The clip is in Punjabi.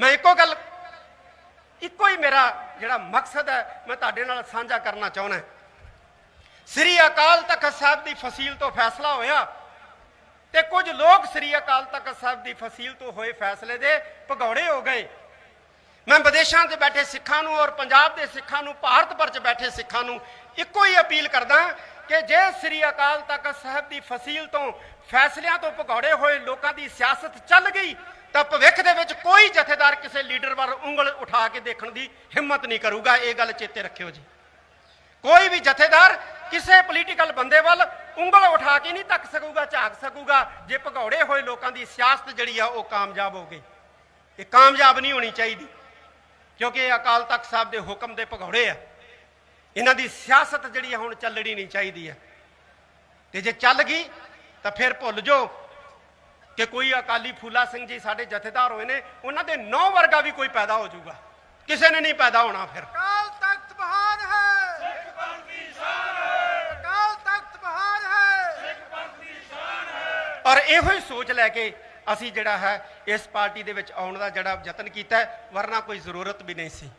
ਮੈਂ ਇੱਕੋ ਗੱਲ, ਇੱਕੋ ਹੀ ਮੇਰਾ ਜਿਹੜਾ ਮਕਸਦ ਹੈ, ਮੈਂ ਤੁਹਾਡੇ ਨਾਲ ਸਾਂਝਾ ਕਰਨਾ ਚਾਹੁੰਦਾ ਸ੍ਰੀ ਅਕਾਲ ਤਖਤ ਸਾਹਿਬ ਦੀ ਫਸੀਲ ਤੋਂ ਫੈਸਲਾ ਹੋਇਆ ਤੇ ਕੁਝ ਲੋਕ ਸ੍ਰੀ ਅਕਾਲ ਤਖਤ ਸਾਹਿਬ ਦੀ ਫਸੀਲ ਤੋਂ ਹੋਏ ਫੈਸਲੇ ਦੇ ਭਗੌੜੇ ਹੋ ਗਏ। ਮੈਂ ਵਿਦੇਸ਼ਾਂ 'ਚ ਬੈਠੇ ਸਿੱਖਾਂ ਨੂੰ ਔਰ ਪੰਜਾਬ ਦੇ ਸਿੱਖਾਂ ਨੂੰ, ਭਾਰਤ ਭਰ 'ਚ ਬੈਠੇ ਸਿੱਖਾਂ ਨੂੰ ਇੱਕੋ ਹੀ ਅਪੀਲ ਕਰਦਾ ਕਿ ਜੇ ਸ੍ਰੀ ਅਕਾਲ ਤਖਤ ਸਾਹਿਬ ਦੀ ਫਸੀਲ ਤੋਂ ਫੈਸਲਿਆਂ ਤੋਂ ਭਗੌੜੇ ਹੋਏ ਲੋਕਾਂ ਦੀ ਸਿਆਸਤ ਚੱਲ ਗਈ, ਤਾਂ ਭਵਿੱਖ ਕੋਈ ਜਥੇਦਾਰ ਕਿਸੇ ਲੀਡਰ ਵੱਲ ਉਂਗਲ ਉਠਾ ਕੇ ਦੇਖਣ ਦੀ ਹਿੰਮਤ ਨਹੀਂ ਕਰੂਗਾ, ਇਹ ਗੱਲ ਚੇਤੇ ਰੱਖਿਓ ਜੀ। ਕੋਈ ਵੀ ਜਥੇਦਾਰ ਕਿਸੇ ਪੋਲੀਟੀਕਲ ਬੰਦੇ ਵੱਲ ਉਂਗਲ ਉਠਾ ਕੇ ਨਹੀਂ ਤੱਕ ਸਕੂਗਾ, ਝਾਕ ਸਕੂਗਾ, ਜੇ ਭਗੌੜੇ ਹੋਏ ਲੋਕਾਂ ਦੀ ਸਿਆਸਤ ਜਿਹੜੀ ਆ ਉਹ ਕਾਮਯਾਬ ਹੋ ਗਈ। ਇਹ ਕਾਮਯਾਬ ਨਹੀਂ ਹੋਣੀ ਚਾਹੀਦੀ, ਕਿਉਂਕਿ ਇਹ ਅਕਾਲ ਤਖਤ ਸਾਹਿਬ ਦੇ ਹੁਕਮ ਦੇ ਭਗੌੜੇ ਆ। ਇਹਨਾਂ ਦੀ ਸਿਆਸਤ ਜਿਹੜੀ ਆ ਹੁਣ ਚੱਲਣੀ ਨਹੀਂ ਚਾਹੀਦੀ ਆ। ਤੇ ਜੇ ਚੱਲ ਗਈ ਤਾਂ ਫਿਰ ਭੁੱਲ ਜਾਓ ਕਿ ਕੋਈ ਅਕਾਲੀ ਫੂਲਾ ਸਿੰਘ ਜੀ ਸਾਡੇ ਜਥੇਦਾਰ ਹੋਏ ਨੇ ਉਹਨਾਂ ਦੇ ਨੌ ਵਰਗਾ ਵੀ ਕੋਈ ਪੈਦਾ ਹੋ ਜਾਊਗਾ। ਕਿਸੇ ਨੇ ਨਹੀਂ ਪੈਦਾ ਹੋਣਾ ਫਿਰ। ਅਕਾਲ ਤਖਤ ਬਹਾਰ ਹੈ। ਸਿੱਖ ਪੰਥ ਦੀ ਸ਼ਾਨ ਹੈ ਅਕਾਲ ਤਖਤ ਬਹਾਰ ਹੈ। ਔਰ ਇਹੋ ਹੀ ਸੋਚ ਲੈ ਕੇ ਅਸੀਂ ਜਿਹੜਾ ਹੈ ਇਸ ਪਾਰਟੀ ਦੇ ਵਿੱਚ ਆਉਣ ਦਾ ਜਿਹੜਾ ਯਤਨ ਕੀਤਾ ਹੈ, ਵਰਨਾ ਕੋਈ ਜ਼ਰੂਰਤ ਵੀ ਨਹੀਂ ਸੀ।